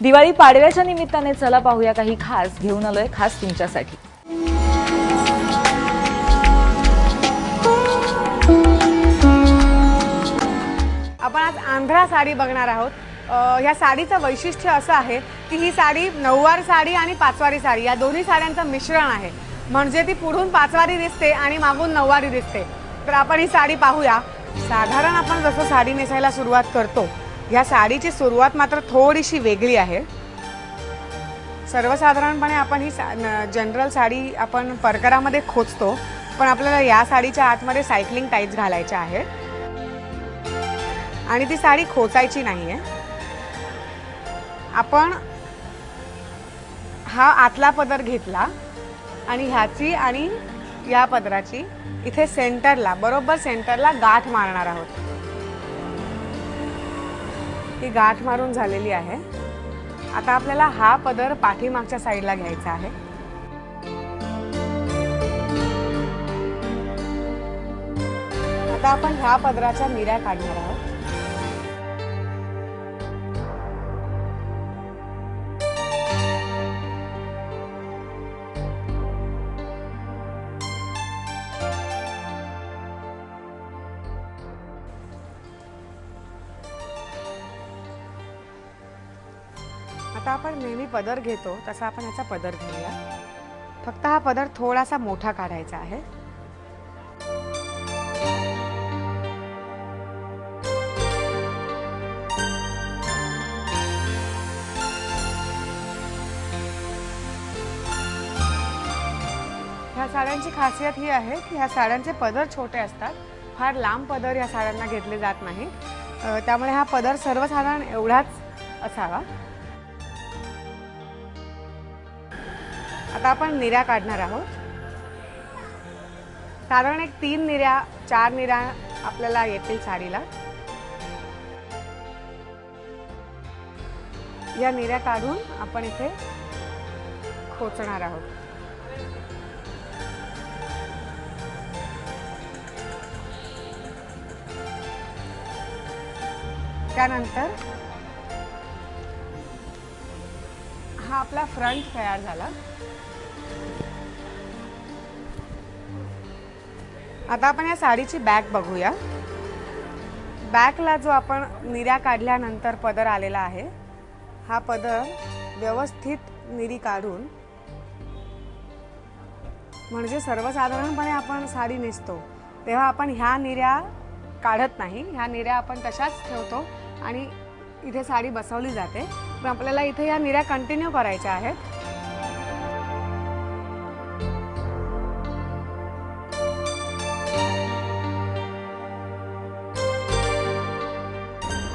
दिवाळी पाडव्याच्या निमित्ताने चला पाहूया काही खास. घेऊन आलोय खास तुमच्यासाठी. आपण आज आंध्रा साडी बघणार आहोत. ह्या साडीचं वैशिष्ट्य असं आहे की ही साडी नऊवार साडी आणि पाचवारी साडी या दोन्ही साड्यांचं मिश्रण आहे. म्हणजे ती पुढून पाचवारी दिसते आणि मागून नऊवारी दिसते. तर आपण ही साडी पाहूया. साधारण आपण जसं साडी नेसायला सुरुवात करतो ह्या साडीची सुरुवात मात्र थोडीशी वेगळी आहे. सर्वसाधारणपणे आपण ही सा जनरल साडी आपण परकरामध्ये खोचतो पण आपल्याला या साडीच्या आतमध्ये सायकलिंग टाईप्स घालायच्या आहेत. आणि ती साडी खोचायची नाही आहे आपण हा आतला पदर घेतला आणि ह्याची आणि या पदराची इथे सेंटरला बरोबर सेंटरला गाठ मारणार आहोत. ही गाठ मारून झालेली आहे. आता आपल्याला हा पदर पाठीमागच्या साईडला घ्यायचा आहे. आता आपण ह्या पदराच्या मिऱ्या काढणार आहोत. आता आपण नेहमी पदर घेतो तसा आपण याचा पदर घेऊया. फक्त हा पदर थोडासा मोठा काढायचा आहे. ह्या साड्यांची खासियत ही आहे की ह्या साड्यांचे पदर छोटे असतात. फार लांब पदर या साड्यांना घेतले जात नाही त्यामुळे हा पदर सर्वसाधारण एवढाच असावा. आता आपण निऱ्या काढणार आहोत. साधारण एक तीन निऱ्या चार निऱ्या आपल्याला येतील साडीला. या निऱ्या काढून आपण इथे खोचणार आहोत. त्यानंतर हा आपला फ्रंट तयार झाला. आता आपण या साडीची बॅक बघूया. बॅकला जो आपण निऱ्या काढल्यानंतर पदर आलेला आहे हा पदर व्यवस्थित निरी काढून म्हणजे सर्वसाधारणपणे आपण साडी नेसतो तेव्हा आपण ह्या निऱ्या काढत नाही. ह्या निऱ्या आपण तशाच ठेवतो आणि इथे साडी बसवली जाते. पण आपल्याला इथे या निऱ्या कंटिन्यू करायच्या आहेत.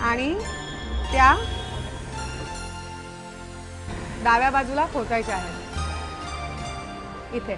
आणि त्या डाव्या बाजूला पोचायच्या आहेत. इथे.